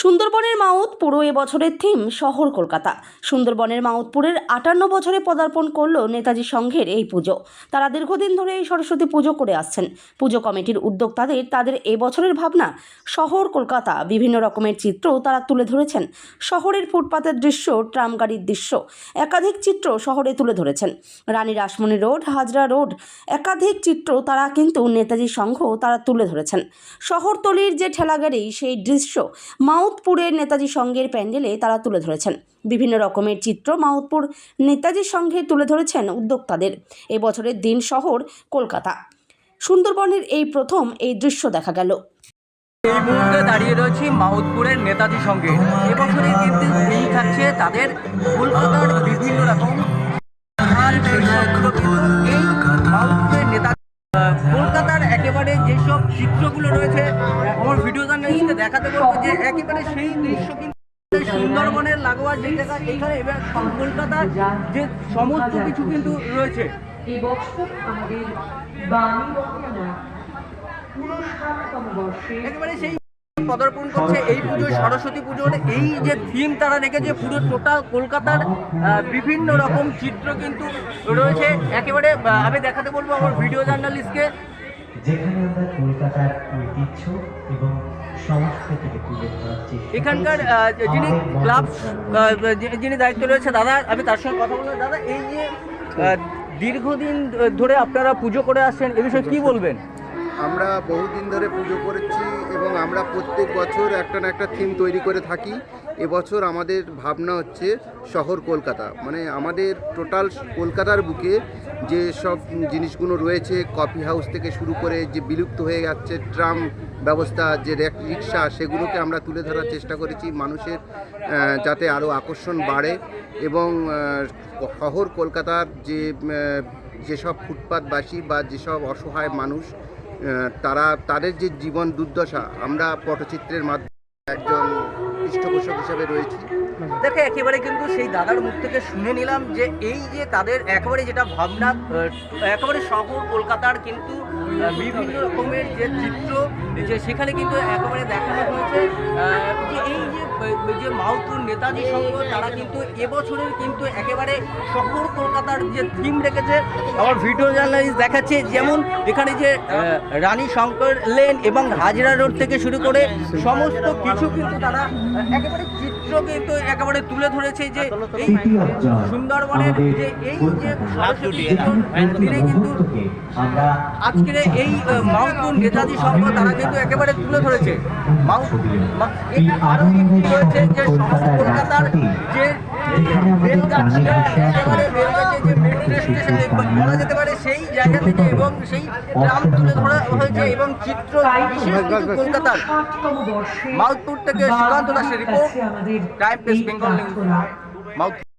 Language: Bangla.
সুন্দরবনের মাউথ পুরো এবছরের থিম শহর কলকাতা। সুন্দরবনের মাউতপুরের আটান্ন বছরে পদার্পণ করল নেতাজি সংঘের এই পুজো। তারা দীর্ঘদিন ধরে এই সরস্বতী পুজো করে আসছেন। পুজো কমিটির উদ্যোক্তাদের তাদের এবছরের ভাবনা, শহর কলকাতা, বিভিন্ন রকমের চিত্র তারা তুলে ধরেছেন। শহরের ফুটপাতের দৃশ্য ট্রাম গাড়ির দৃশ্য, একাধিক চিত্র শহরে তুলে ধরেছেন। রানী রাসমণি রোড, হাজরা রোড, একাধিক চিত্র তারা কিন্তু নেতাজি সংঘ তারা তুলে ধরেছেন। শহরতলির যে ঠেলাগাড়ি, সেই দৃশ্য মাউথপুরের নেতাজি সংঘের প্যান্ডেলে তারা তুলে ধরেছেন। বিভিন্ন রকমের চিত্র মাউথপুর নেতাজি সংঘে তুলে ধরেছেন উদ্যোক্তাদের। এবছরের দিন শহর কলকাতা। সুন্দরবনের এই প্রথম এই দৃশ্য দেখা গেল। এই মুহূর্তে দাঁড়িয়ে রয়েছি মাউদপুরের নেতাজি সঙ্গে। এবছরের এই থাকছে তাদের কলকাতার বিভিন্ন রকম যেসব চিত্রগুলো রয়েছে আমার ভিডিও জার্নালিস্টকে দেখাতে বলব যে একেবারে সেই দৃশ্য কিন্তু সুন্দরবনের লাগোয়া যে জায়গা এখানে এবার কলকাতার যে সমস্ত কিছু কিন্তু রয়েছে। একেবারে সেই পদার্পণ করছে এই পুজো সরস্বতী পুজোর এই যে থিম তারা রেখেছে পুরো টোটাল কলকাতার বিভিন্ন রকম চিত্র কিন্তু রয়েছে। একেবারে আমি দেখাতে বলব আমার ভিডিও জার্নালিস্টকে যেখানে আমরা কলকাতার ঐতিহ্য এবং সংস্কৃতিকে তুলে ধরার চেষ্টা এখানকার যিনি ক্লাব যিনি- যিনি দায়িত্ব রয়েছে দাদা আমি তার সঙ্গে কথা বলব। দাদা এই যে দীর্ঘদিন ধরে আপনারা পুজো করে আসছেন এ বিষয়ে কি বলবেন? আমরা বহুদিন ধরে পুজো করেছি এবং আমরা প্রত্যেক বছর একটা না একটা থিম তৈরি করে থাকি। এবছর আমাদের ভাবনা হচ্ছে শহর কলকাতা। মানে আমাদের টোটাল কলকাতার বুকে যে সব জিনিসগুলো রয়েছে কফি হাউস থেকে শুরু করে যে বিলুপ্ত হয়ে যাচ্ছে ট্রাম ব্যবস্থা, যে রেক- রিক্সা সেগুলোকে আমরা তুলে ধরার চেষ্টা করেছি মানুষের যাতে আরও আকর্ষণ বাড়ে এবং শহর কলকাতার যে যেসব ফুটপাতবাসী বা যেসব অসহায় মানুষ তারা, তাদের যে জীবন দুর্দশা, আমরা পটচিত্রের মাধ্যমে একজন পৃষ্ঠপোষক হিসেবে রয়েছি। দেখে, একেবারে কিন্তু সেই দাদার মুখ থেকে শুনে নিলাম যে এই যে তাদের একেবারে যেটা ভাবনা একেবারে শহর কলকাতার কিন্তু বিভিন্ন রকমের যে চিত্র, যে সেখানে কিন্তু একেবারে দেখানো হয়েছে যে এই যে যে নেতাজি সংঘ তারা কিন্তু এবছরের কিন্তু একেবারে শহর কলকাতার যে থিম রেখেছে আমার ভিডিও জার্নালিস্ট দেখাচ্ছে যেমন এখানে যে রানী শঙ্কর লেন এবং হাজরা রোড থেকে শুরু করে সমস্ত কিছু কিন্তু তারা একেবারে চিত্র কিন্তু একেবারে তুলে ধরেছে যে এই সুন্দরবনের যে এই যে দিনে কিন্তু আজকের এই আহ, নেতাজি সংঘ তারা কিন্তু একেবারে তুলে ধরেছে। মাউন্ট মা- এটা আরও একটি রয়েছে যে কলকাতার যে রেলগাছিটা একেবারে রেলগাছে যে মেট্রো স্টেশন বলা যেতে পারে সেই জায়গা থেকে এবং সেই গ্রাম তুলে ধরা হয়েছে এবং চিত্র বিশেষ কলকাতার মাউথপুর থেকে সুকান্ত দাসের report time press Bengal news mouth